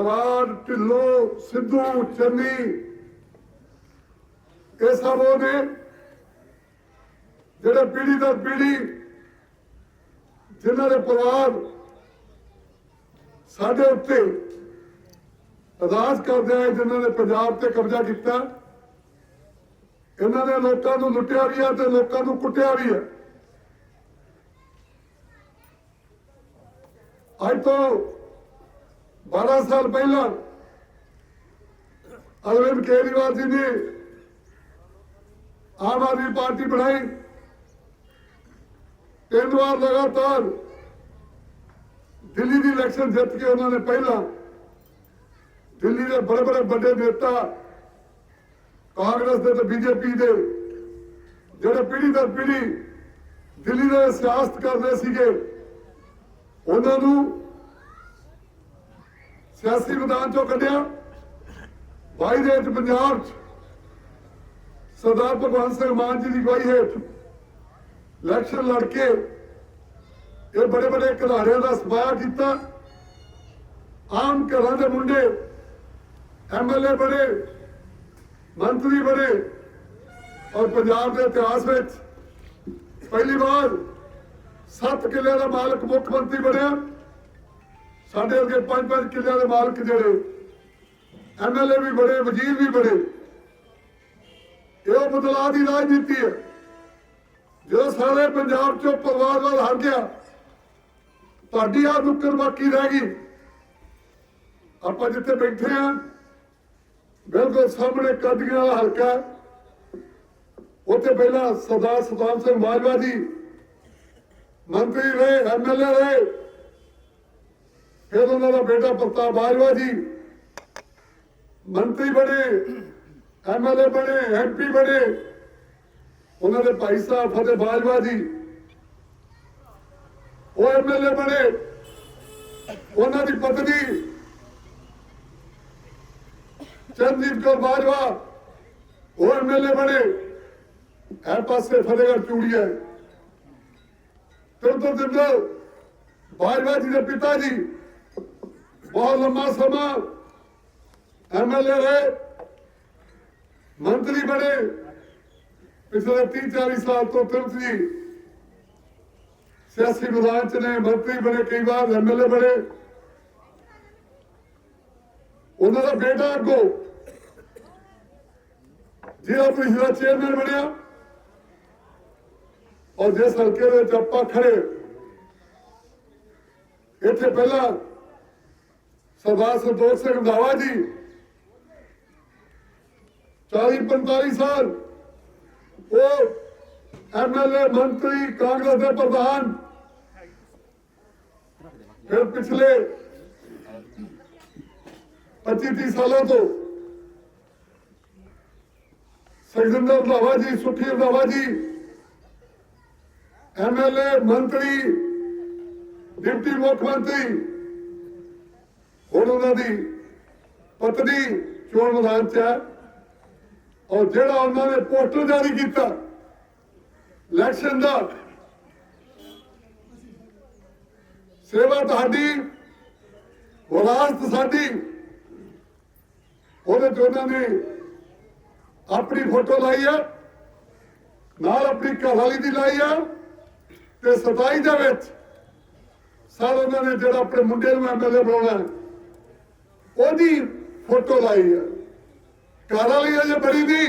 ਬਰਾੜ ਢਿੱਲੋਂ ਸਿੱਧੂ, ਚੰਨੀ। ਇਹ ਸਭ ਉਹ ਨੇ ਜਿਹੜੇ ਪੀੜ੍ਹੀ ਦਰ ਪੀੜ੍ਹੀ ਜਿਨ੍ਹਾਂ ਦੇ ਪਰਿਵਾਰ ਸਾਡੇ ਉੱਤੇ ਰਾਜ ਕਰਦੇ ਆਏ, ਜਿਨ੍ਹਾਂ ਨੇ ਪੰਜਾਬ ਤੇ ਕਬਜ਼ਾ ਕੀਤਾ। ਇਹਨਾਂ ਨੇ ਲੋਕਾਂ ਨੂੰ ਲੁੱਟਿਆ ਵੀ ਹੈ ਤੇ ਲੋਕਾਂ ਨੂੰ ਕੁੱਟਿਆ ਵੀ ਹੈ ਅੱਜ ਤੋਂ 12 ਸਾਲ ਪਹਿਲਾਂ ਅਰਵਿੰਦ ਕੇਜਰੀਵਾਲ ਜੀ ਨੇ ਆਮ ਆਦਮੀ ਪਾਰਟੀ ਬਣਾਈ। ਤਿੰਨ ਵਾਰ ਲਗਾਤਾਰ ਦਿੱਲੀ ਦੀ ਇਲੈਕਸ਼ਨ ਜਿੱਤ ਕੇ ਉਹਨਾਂ ਨੇ ਪਹਿਲਾਂ ਦਿੱਲੀ ਦੇ ਬੜੇ ਬੜੇ ਵੱਡੇ ਨੇਤਾ, ਕਾਂਗਰਸ ਦੇ ਤੇ ਬੀਜੇਪੀ ਦੇ ਜਿਹੜੇ ਪੀੜੀ ਦਰ ਪੀੜੀ ਦਿੱਲੀ ਦਾ ਸਿਆਸਤ ਕਰਦੇ ਸੀਗੇ, ਉਹਨਾਂ ਨੂੰ ਸਿਆਸੀ ਮੈਦਾਨ ਚੋਂ ਕੱਢਿਆ। ਬਾਈ ਦੇ ਪੰਜਾਬ 'ਚ ਸਰਦਾਰ ਭਗਵੰਤ ਸਿੰਘ ਮਾਨ ਜੀ ਦੀ ਅਗਵਾਈ ਹੇਠ ਇਲੈਕਸ਼ਨ ਲੜ ਕੇ ਇਹ ਬੜੇ ਬੜੇ ਘਰਾੜਿਆਂ ਦਾ ਸਫਾਇਆ ਕੀਤਾ। ਆਮ ਘਰਾਂ ਦੇ ਮੁੰਡੇ ਐਮਐਲਏ ਬਣੇ, ਮੰਤਰੀ ਬਣੇ ਔਰ ਪੰਜਾਬ ਦੇ ਇਤਿਹਾਸ ਵਿੱਚ ਪਹਿਲੀ ਵਾਰ 7 ਕਿੱਲਿਆਂ ਦਾ ਮਾਲਕ ਮੁੱਖ ਮੰਤਰੀ ਬਣਿਆ। ਸਾਡੇ ਅੱਗੇ 5-5 ਕਿੱਲਿਆਂ ਦੇ ਮਾਲਕ ਜਿਹੜੇ ਐਮਐਲਏ ਵੀ ਬੜੇ, ਵਜ਼ੀਰ ਵੀ ਬੜੇ। ਇਹ ਬਦਲਾਅ ਦੀ ਰਾਜਨੀਤੀ ਹੈ। ਜਦੋਂ ਸਾਰੇ ਪੰਜਾਬ ਚੋਂ ਪਰਿਵਾਰਵਾਦ ਹਟ ਗਿਆ, ਤੁਹਾਡੀ ਆ ਨੁੱਕਰ ਬਾਕੀ ਰਹਿ ਗਈ। ਆਪਾਂ ਜਿੱਥੇ ਬੈਠੇ ਆ ਬਿਲਕੁਲ ਸਾਹਮਣੇ ਕਾਦੀਆਂ ਵਾਲਾ ਹਲਕਾ ਉੱਥੇ ਪਹਿਲਾਂ ਸਰਦਾਰ ਸੁਲਤਾਨ ਸਿੰਘ ਮਾਜਵਾ ਜੀ ਮੰਤਰੀ ਰਹੇ ਐਮਐਲਏ ਰਹੇ। ਫਿਰ ਉਹਨਾਂ ਦਾ ਬੇਟਾ ਪ੍ਰਤਾਪ ਬਾਜਵਾ ਜੀ। ਮੰਤਰੀ ਬਣੇ ਐਮਐਲਏ ਬਣੇ ਐਮਪੀ ਬਣੇ। ਉਹਨਾਂ ਦੇ ਭਾਈ ਸਾਹਿਬ ਫਤਿਹ ਬਾਜਵਾ ਜੀ। ਉਹ ਐਮਐਲਏ ਬਣੇ। ਉਹਨਾਂ ਦੀ ਪਤਨੀ ਚੰਦੀਪ ਕੌਰ ਬਾਜਵਾ। ਉਹ ਐਮਐਲਏ ਬਣੇ। ਇਹ ਪਾਸੇ ਫਤਿਹਗੜ੍ਹ ਚੂੜੀਆ ਤੁਰਤ ਜਿੰਦਲ ਬਾਜਵਾ ਜੀ ਦੇ ਪਿਤਾ ਜੀ। ਬਹੁਤ ਲੰਮਾ ਸਮਾਂ ਐਮਐਲਏ ਰਹੇ, ਮੰਤਰੀ ਬਣੇ ਪਿਛਲੇ 30 40 ਸਾਲ ਤੋਂ ਤੁਰਤ ਜੀ। ਸਿਆਸੀ ਮੈਦਾਨ ਚ ਨੇ, ਮੰਤਰੀ ਬਣੇ, ਕਈ ਵਾਰ ਐਮਐਲਏ ਬਣੇ। ਉਹਨਾਂ ਦਾ ਬੇਟਾ ਅੱਗੋ ਜ਼ਿਲ੍ਹਾ ਪ੍ਰੀਸ਼ਦ ਦਾ ਚੇਅਰਮੈਨ ਬਣਿਆ। ਔਰ ਜਿਸ ਹਲਕੇ ਦੇ ਵਿੱਚ ਆਪਾਂ ਖੜੇ ਇੱਥੇ ਪਹਿਲਾਂ ਸਰਦਾਰ ਸੰਤੋਖ ਸਿੰਘ ਰੰਧਾਵਾ ਜੀ। 40 45 ਸਾਲ ਉਹ ਐਮਐਲਏ ਮੰਤਰੀ ਕਾਂਗਰਸ ਦੇ ਪ੍ਰਧਾਨ। ਫਿਰ ਪਿਛਲੇ 25 30 ਸਾਲਾਂ ਤੋਂ ਸਜਿੰਦਰ ਰੰਧਾਵਾ ਜੀ, ਸੁਖੀ ਰੰਧਾਵਾ ਜੀ ਐਮਐਲਏ ਮੰਤਰੀ, ਡਿਪਟੀ ਮੁੱਖ ਮੰਤਰੀ ਹੁਣ ਉਹਨਾਂ ਦੀ ਪਤਨੀ ਚੋਣ ਮੈਦਾਨ ਚ ਹੈ ਔਰ ਜਿਹੜਾ ਉਹਨਾਂ ਨੇ ਪੋਸਟਰ ਜਾਰੀ ਕੀਤਾ, ਇਲੈਕਸ਼ਨ ਦਾ, ਸੇਵਾ ਤੁਹਾਡੀ, ਵਿਰਾਸਤ ਸਾਡੀ, ਉਹਦੇ ਚ ਉਹਨਾਂ ਨੇ ਆਪਣੀ ਫੋਟੋ ਲਾਈ ਆ, ਨਾਲ ਆਪਣੀ ਘਰਵਾਲੀ ਦੀ ਲਾਈ ਆ, ਤੇ 27 ਦੇ ਵਿੱਚ ਸਾਲ ਉਹਨਾਂ ਨੇ ਜਿਹੜਾ ਆਪਣੇ ਮੁੰਡੇ ਨੂੰ ਐਮਐਲਏ ਬਣਾਉਣਾ ਉਹਦੀ ਫੋਟੋ ਲਾਈ ਆ। ਘਰਵਾਲੀ ਅਜੇ ਬੜੀ ਦੀ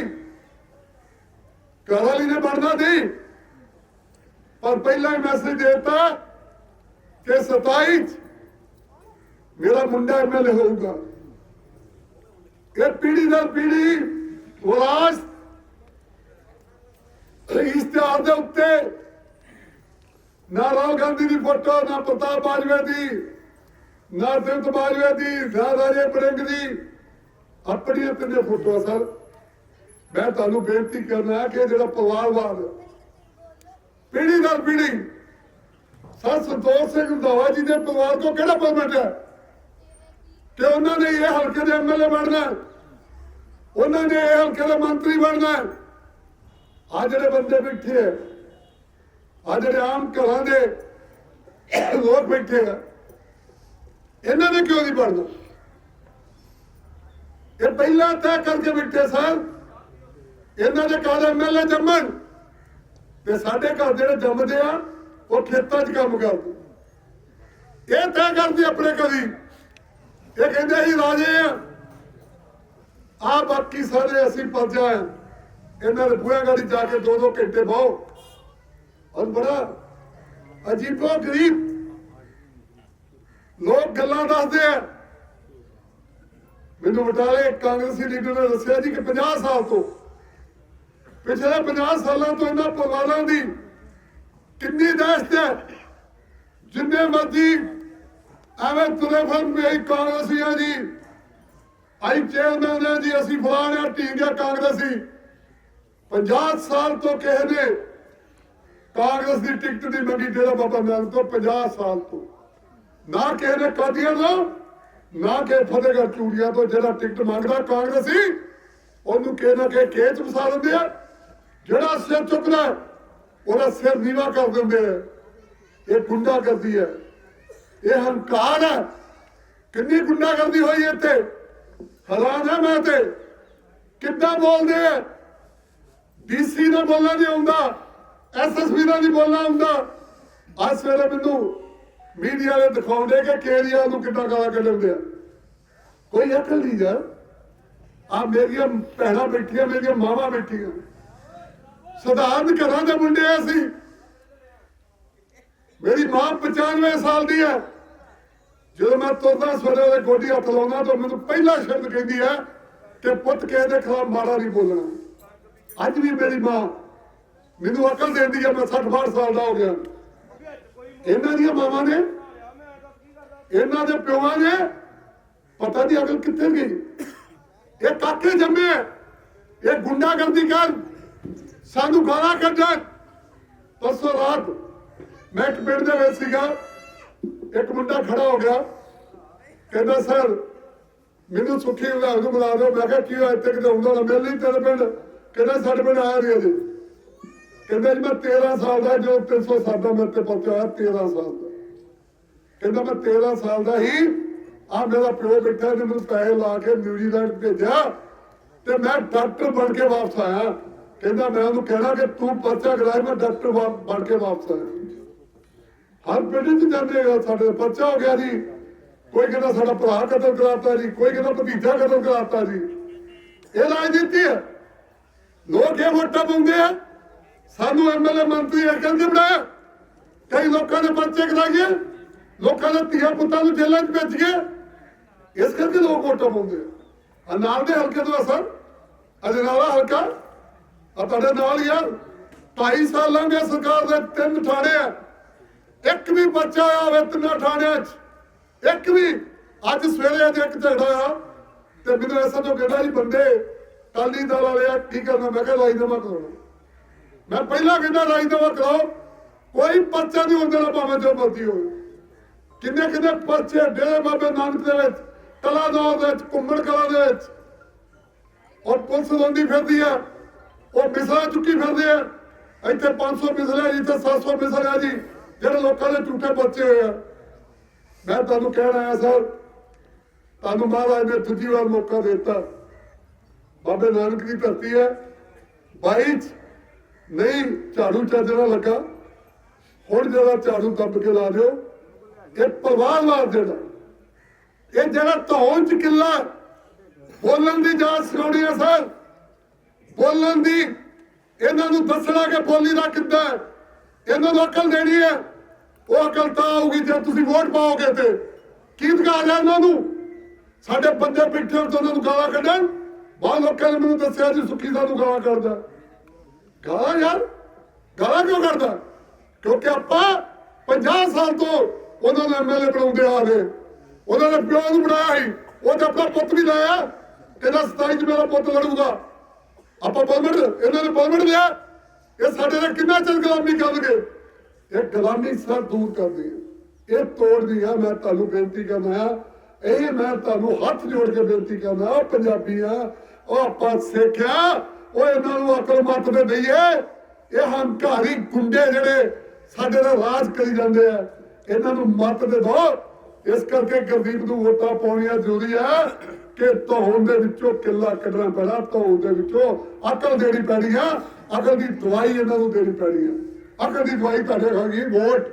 ਘਰਵਾਲੀ ਨੇ ਬਣਨਾ ਦੀ ਪਰ ਪਹਿਲਾਂ ਹੀ ਮੈਸੇਜ ਦਿੱਤਾ ਕਿ 27 ਮੇਰਾ ਮੁੰਡਾ ਐਮਐਲਏ ਹੋਊਗਾ। ਇਹ ਪੀੜੀ ਦਰ ਪੀੜੀ ਵਿਰਾਸਤ ਇਸ਼ਤਿਹਾਰ ਦੇ ਉੱਤੇ ਨਾ ਰਾਹੁਲ ਗਾਂਧੀ ਦੀ ਫੋਟੋ, ਨਾ ਪ੍ਰਤਾਪ ਬਾਜਵੇ ਦੀ। ਨਾ ਦਿਲਤ ਬਾਜਵੇ ਦੀ ਨਾ ਰਾਜੇ ਬੜਿੰਗ ਦੀ। ਆਪਣੀਆਂ ਤਿੰਨੇ ਫੋਟੋਆਂ, ਸਰ। ਮੈਂ ਤੁਹਾਨੂੰ ਬੇਨਤੀ ਕਰਨਾ ਕਿ ਜਿਹੜਾ ਪਰਿਵਾਰਵਾਦ, ਪੀੜੀ ਦਰ ਪੀੜੀ, ਸਰ ਸੰਤੋਖ ਸਿੰਘ ਰੰਧਾਵਾ ਜੀ ਦੇ ਪਰਿਵਾਰ ਤੋਂ ਕਿਹੜਾ ਪਰਮਿਟ ਹੈ? ਕਿ ਉਹਨਾਂ ਨੇ ਇਹ ਹਲਕੇ ਦੇ ਐਮਐਲਏ ਬਣਨਾ ਉਹਨਾਂ ਨੇ ਇਹ ਹਲਕੇ ਦੇ ਮੰਤਰੀ ਬਣਨਾ ਆ ਜਿਹੜੇ ਬੰਦੇ ਬੈਠੇ ਆ ਆ ਜਿਹੜੇ ਆਮ ਘਰਾਂ ਦੇ ਲੋਕ ਬੈਠੇ ਆ ਇਹਨਾਂ ਨੇ ਕਿਉਂ ਨਹੀਂ ਬਣਨਾ? ਇਹ ਪਹਿਲਾਂ ਤੈਅ ਕਰਕੇ ਬੈਠੇ ਸਨ। ਇਹਨਾਂ ਦੇ ਘਰ ਐਮਐਲਏ ਜੰਮਣ। ਤੇ ਸਾਡੇ ਘਰ ਜਿਹੜੇ ਜੰਮਦੇ ਆ, ਉਹ ਖੇਤਾਂ 'ਚ ਕੰਮ ਕਰਦੇ। ਇਹ ਤੈਅ ਕਰਦੇ ਆਪਣੇ ਕਦੀ। ਇਹ ਕਹਿੰਦੇ ਅਸੀਂ ਰਾਜੇ ਆ। ਆ ਬਾਕੀ ਸਾਰੇ ਅਸੀਂ ਪਰਜਾ ਆ। ਇਹਨਾਂ ਦੇ ਬੂਹੇ ਗਾੜੀ ਜਾ ਕੇ ਦੋ ਦੋ ਘੰਟੇ ਬਹੁ। ਔਰ ਬੜਾ ਅਜੀਬੋ ਗਰੀਬ ਲੋਕ ਗੱਲਾਂ ਦੱਸਦੇ ਆ। ਮੈਨੂੰ ਬਟਾਲੇ ਕਾਂਗਰਸੀ ਲੀਡਰ ਨੇ ਦੱਸਿਆ ਜੀ ਕਿ 50 ਸਾਲ ਤੋਂ, ਪਿਛਲੇ 50 ਸਾਲਾਂ ਤੋਂ ਇਹਨਾਂ ਪਰਿਵਾਰਾਂ ਦੀ ਕਿੰਨੀ ਦਹਿਸ਼ਤ ਹੈ। ਜਿੰਨੇ ਮਰਜ਼ੀ ਐਵੇਂ ਤੁਰੇ ਫਿਰਨ ਵੀ ਅਸੀਂ ਜੀ। ਆਈ ਚੇਅਰਮੈਨ ਨੇ ਜੀ, ਅਸੀਂ ਫਲਾਣੇ ਟੀਂਗਿਆ ਕਾਂਗਰਸੀ। 50 ਸਾਲ ਤੋਂ ਕਿਸੇ ਨੇ ਕਾਂਗਰਸ ਦੀ ਟਿਕਟ ਨਹੀਂ ਮੰਗੀ ਡੇਰਾ ਬਾਬਾ ਨਾਨਕ ਤੋਂ 50 ਸਾਲ ਤੋਂ। ਨਾ ਕਿਸੇ ਨੇ ਕਾਦੀਆਂ ਤੋਂ ਨਾ ਕਿ ਫਤਿਹਗੜ੍ਹ ਚੂੜੀਆਂ ਤੋਂ ਜਿਹੜਾ ਟਿਕਟ ਮੰਗਦਾ ਕਾਂਗਰਸੀ, ਉਹਨੂੰ ਕਿਸੇ ਨਾ ਕਿਸੇ ਖੇਚ ਵਸਾ ਦਿੰਦੇ ਆ। ਜਿਹੜਾ ਸਿਰ ਚੁੱਕਦਾ, ਉਹਦਾ ਸਿਰ ਨੀਵਾ ਕਰ ਦਿੰਦੇ ਆ। ਇਹ ਗੁੰਡਾ ਕਰਦੀ ਹੈ। ਇਹ ਹੰਕਾਰ ਹੈ। ਕਿੰਨੀ ਗੁੰਡਾ ਕਰਦੀ ਹੋਈ ਇੱਥੇ? ਹੈਰਾਨ ਹੈ ਮੈਂ ਤੇ। ਕਿੱਦਾਂ ਬੋਲਦੇ ਆ? ਡੀਸੀ ਦਾ ਬੋਲਣਾ ਨਹੀਂ ਆਉਂਦਾ ਐਸਐਸਪੀ ਦਾ ਨਹੀਂ ਬੋਲਣਾ ਆਉਂਦਾ। ਅੱਜ ਸਵੇਰੇ ਮੈਨੂੰ ਮੀਡੀਆ ਨੇ ਦਿਖਾਉਂਦੇ ਕਿ ਕੇਰੀਆ ਨੂੰ ਕਿੱਦਾਂ ਗਾਲਾਂ ਕੱਢਦੇ ਆ। ਕੋਈ ਅਕਲ ਨਹੀਂ ਯਾਰ। ਆ ਮੇਰੀਆਂ ਭੈਣਾਂ ਬੈਠੀਆਂ, ਮੇਰੀਆਂ ਮਾਵਾਂ ਬੈਠੀਆਂ। ਸਧਾਰਨ ਘਰਾਂ ਦੇ ਮੁੰਡੇ ਆ ਅਸੀਂ। ਮੇਰੀ ਮਾਂ 95 ਸਾਲ ਦੀ ਹੈ। ਜਦੋਂ ਮੈਂ ਤੁਰਦਾ ਸਵੇਰੇ ਉਹਦੇ ਗੋਡੀ ਹੱਥ ਲਾਉਂਦਾ ਤਾਂ ਮੈਨੂੰ ਪਹਿਲਾ ਸ਼ਬਦ ਕਹਿੰਦੀ ਹੈ ਕਿ ਪੁੱਤ ਕਿਸੇ ਦੇ ਖਿਲਾਫ ਮਾੜਾ ਨਹੀਂ ਬੋਲਣਾ। ਅੱਜ ਵੀ ਮੇਰੀ ਮਾਂ ਮੈਨੂੰ ਅਕਲ ਦਿੰਦੀ ਹੈ, ਮੈਂ 60 62 ਸਾਲ ਦਾ ਹੋ ਗਿਆ। ਇਹਨਾਂ ਦੀਆਂ ਮਾਵਾਂ ਨੇ, ਇਹਨਾਂ ਦੇ ਪਿਓਾਂ ਨੇ, ਪਤਾ ਨਹੀਂ ਅਕਲ ਕਿੱਥੇ ਗਈ। ਇਹ ਕਾਕੇ ਜੰਮੇ ਇਹ ਗੁੰਡਾਗਰਦੀ ਕਰ, ਸਾਨੂੰ ਗਾਲਾਂ ਕੱਢਣ। ਪਰਸੋਂ ਰਾਤ ਮੈਂ ਇੱਕ ਪਿੰਡ ਦੇ ਵਿੱਚ ਸੀਗਾ, ਇੱਕ ਮੁੰਡਾ ਖੜਾ ਹੋ ਗਿਆ। ਕਹਿੰਦਾ, ਸਰ, ਮੈਨੂੰ ਸੁੱਖੀ ਵਿਭਾਗ ਨੂੰ ਬੁਲਾ ਦਿਓ। ਮੈਂ ਕਿਹਾ, ਕੀ ਹੋਇਆ? ਇੱਥੇ ਕਿਤੇ ਹੁੰਦਾ ਨਾ ਮਿਲ ਨਹੀਂ ਤੇਰੇ ਪਿੰਡ। ਕਹਿੰਦਾ, ਸਾਡੇ ਪਿੰਡ ਆਇਆ ਨਹੀਂ ਅਜੇ ਕਹਿੰਦਾ ਜੀ, ਮੈਂ 13 ਸਾਲ ਦਾ, ਜੋ 307 ਦਾ ਮੇਰੇ ਤੇ ਪਹੁੰਚਿਆ 13 ਸਾਲ ਦਾ। ਕਹਿੰਦਾ ਮੈਂ 13 ਸਾਲ ਦਾ ਹੀ ਆ ਮੇਰਾ ਪਿਓ ਬੈਠਾ ਨੇ ਮੈਨੂੰ ਪੈਸੇ ਲਾ ਕੇ ਨਿਊਜ਼ੀਲੈਂਡ ਭੇਜਿਆ ਤੇ ਮੈਂ ਡਾਕਟਰ ਬਣ ਕੇ ਵਾਪਸ ਆਇਆ। ਕਹਿੰਦਾ ਮੈਂ ਉਹਨੂੰ ਕਹਿਣਾ ਕਿ ਤੂੰ ਪਰਚਾ ਕਰਾਇਆ ਮੈਂ ਡਾਕਟਰ ਬਣ ਕੇ ਵਾਪਸ ਆਇਆ। ਹਰ ਪਿੰਡ 'ਚ ਜਾਂਦੇ ਸਾਡੇ, ਪਰਚਾ ਹੋ ਗਿਆ ਜੀ। ਕੋਈ ਕਹਿੰਦਾ ਸਾਡਾ ਭਰਾ ਕਤਲ ਕਰਾਤਾ ਜੀ, ਕੋਈ ਕਹਿੰਦਾ ਭਤੀਜਾ ਕਤਲ ਕਰਾਤਾ ਜੀ। ਇਹ ਰਾਜਨੀਤੀ ਹੈ। ਲੋਕ ਇਹ ਵੋਟਾਂ ਪਾਉਂਦੇ ਆ। ਸਾਨੂੰ ਐਮਐਲਏ ਮੰਤਰੀ ਇਹ ਕਰਕੇ ਬਣਾਇਆ ਕਈ ਲੋਕਾਂ ਨੇ ਪਰਚੇ ਕਰਾਈਏ। ਲੋਕਾਂ ਦੇ ਧੀਆ ਪੁੱਤਾਂ ਨੂੰ ਜੇਲ੍ਹਾਂ 'ਚ ਭੇਜ ਗਏ ਇਸ ਕਰਕੇ ਲੋਕ ਵੋਟਾਂ ਪਾਉਂਦੇ ਆ। ਨਾਲ ਦੇ ਹਲਕੇ ਤੋਂ ਅਸਰ ਅਜਨਾਲਾ ਹਲਕਾ। ਆ ਤੁਹਾਡੇ ਨਾਲ ਯਾਰ 2.5 ਸਾਲਾਂ ਦੀ ਸਰਕਾਰ ਦੇ ਤਿੰਨ ਥਾਣੇ ਆ। ਇੱਕ ਵੀ ਬੱਚਾ ਆਇਆ ਹੋਵੇ ਤਿੰਨਾਂ ਥਾਣਿਆਂ 'ਚ। ਇੱਕ ਵੀ। ਅੱਜ ਸਵੇਰੇ ਅੱਜ ਇੱਕ ਝਗੜਾ ਆ। ਤੇ ਮੈਨੂੰ ਐਸਾ ਜੋ ਕਹਿੰਦਾ ਜੀ ਬੰਦੇ। ਕਾਲੀ ਦਲ ਵਾਲੇ ਆ। ਕੀ ਕਰਨਾ? ਮੈਂ ਕਿਹਾ ਲਾਈ ਦੇਵਾਂ ਕਰਾਉਣਾ। ਮੈਂ ਪਹਿਲਾਂ ਕਹਿੰਦਾ ਰਾਜਨਾਮਾ ਕਰਾਓ ਕੋਈ ਪਰਚਾ ਨਹੀਂ ਹੁੰਦਾ ਭਾਵੇਂ ਜੋ ਮਰਜ਼ੀ ਹੋਵੇ। ਕਿੰਨੇ ਕਿੰਨੇ ਪਰਚੇ ਡੇਰੇ ਬਾਬੇ ਨਾਨਕ ਦੇ ਵਿੱਚ ਕਲਾਨੌਰ ਦੇ ਵਿੱਚ ਕੁੰਮਣ ਕਲਾ ਦੇ ਵਿੱਚ। ਔਰ ਪੁਲਿਸ ਰੋਂਦੀ ਫਿਰਦੀ ਆ। ਉਹ ਮਿਸਲਾ ਚੁੱਕੀ ਫਿਰਦੇ ਆ। ਇੱਥੇ 500 ਮਿਸਲਾ ਜੀ 700 ਮਿਸਲਾ ਜੀ, ਜਿਹੜੇ ਲੋਕਾਂ ਦੇ ਝੂਠੇ ਪਰਚੇ ਹੋਏ ਆ। ਮੈਂ ਤੁਹਾਨੂੰ ਕਹਿਣ ਆਇਆ, ਸਰ, ਤੁਹਾਨੂੰ ਮਹਾਰਾਜ ਨੇ ਦੂਜੀ ਵਾਰ ਮੌਕਾ ਦੇ ਦਿੱਤਾ। ਬਾਬੇ ਨਾਨਕ ਦੀ ਧਰਤੀ ਹੈ। ਬਾਈ 'ਚ ਨਹੀਂ, ਝਾੜੂ ਚੱਜਣਾ ਲੱਗਾ। ਹੁਣ ਜਿਹੜਾ ਝਾੜੂ ਦੱਬ ਕੇ ਲਾ ਦਿਓ, ਇਹ ਪਰਵਾਹਵਾਰ ਜਿਹੜਾ ਇਹ ਜਿਹੜਾ ਧੌਣ ਚ ਕਿੱਲਾ ਬੋਲਣ ਦੀ ਜਾਚ ਸਿਖਾਉਣੀ ਹੈ ਸਰ। ਬੋਲਣ ਦੀ, ਇਹਨਾਂ ਨੂੰ ਦੱਸਣਾ ਕਿ ਬੋਲੀ ਦਾ ਕਿੱਦਾਂ ਇਹਨਾਂ ਨੂੰ ਅਕਲ ਦੇਣੀ ਹੈ। ਉਹ ਅਕਲ ਤਾਂ ਆਊਗੀ ਜੇ ਤੁਸੀਂ ਵੋਟ ਪਾਓਗੇ ਤੇ। ਕੀ ਅਧਿਕਾਰ ਹੈ ਇਹਨਾਂ ਨੂੰ? ਸਾਡੇ ਬੰਦੇ ਪਿੱਠੇ ਤੋਂ ਉਹਨਾਂ ਨੂੰ ਗਾਲਾਂ ਕੱਢਣ। ਬਾਹਰ ਲੋਕਾਂ ਨੇ ਮੈਨੂੰ ਦੱਸਿਆ ਜੀ ਸੁੱਖੀ ਸਾਨੂੰ ਗਾਲਾਂ ਕੱਢਦਾ। ਗਾਲਾਂ ਯਾਰ ਗਾਲਾਂ ਕਿਉਂ ਕਰਦਾ ਕਿਉਂਕਿ ਆਪਾਂ 50 ਸਾਲ ਤੋਂ ਉਹਨਾਂ ਨੂੰ ਐਮਐਲਏ ਬਣਾਉਂਦੇ ਆ ਰਹੇ। ਉਹਨਾਂ ਨੇ ਪਿਓ ਨੂੰ ਬਣਾਇਆ ਸੀ। ਉਹ ਤੇ ਆਪਣਾ ਪੁੱਤ ਵੀ ਲਾਇਆ, ਕਹਿੰਦਾ 27 ਚ ਮੇਰਾ ਪੁੱਤ ਲੜੂਗਾ। ਆਪਾਂ ਪਰਮਿਟ, ਇਹਨਾਂ ਨੇ ਪਰਮਿਟ ਲਿਆ। ਇਹ ਸਾਡੇ ਨਾਲ ਕਿੰਨਾ ਚਿਰ ਗੁਲਾਮੀ ਕਰਨਗੇ? ਇਹ ਗੁਲਾਮੀ ਸਰ ਦੂਰ ਕਰਦੀ ਹੈ। ਇਹ ਤੋੜਦੀ ਆ, ਮੈਂ ਤੁਹਾਨੂੰ ਬੇਨਤੀ ਕਰਨਾ ਇਹ ਮੈਂ ਤੁਹਾਨੂੰ ਹੱਥ ਜੋੜ ਕੇ ਬੇਨਤੀ ਕਰਨਾ ਉਹ ਪੰਜਾਬੀ ਆ, ਉਹ ਆਪਾਂ ਸਿੱਖਿਆ ਉਹ ਇਹਨਾਂ ਨੂੰ ਅਕਲ ਮੱਤ ਦੇ ਦਈਏ ਇਹ ਹੰਕਾਰੀ ਗੁੰਡੇ ਜਿਹੜੇ ਸਾਡੇ ਨਾਲ ਰਾਜ ਕਰੀ ਜਾਂਦੇ ਆ। ਇਹਨਾਂ ਨੂੰ ਮੱਤ ਦੇ ਦੋ। ਇਸ ਕਰਕੇ ਗੁਰਦੀਪ ਨੂੰ ਵੋਟਾਂ ਪਾਉਣੀਆਂ ਜ਼ਰੂਰੀ ਹੈ ਕਿ ਧੌਣ ਦੇ ਵਿੱਚੋਂ ਕਿੱਲਾ ਕੱਢਣਾ ਪੈਣਾ, ਧੌਣ ਦੇ ਵਿੱਚੋਂ ਅਕਲ ਦੇਣੀ ਪੈਣੀ ਆ। ਅਕਲ ਦੀ ਦਵਾਈ ਇਹਨਾਂ ਨੂੰ ਦੇਣੀ ਪੈਣੀ ਆ। ਅਕਲ ਦੀ ਦਵਾਈ ਤੁਹਾਡੇ ਖਾਗੀ ਵੋਟ।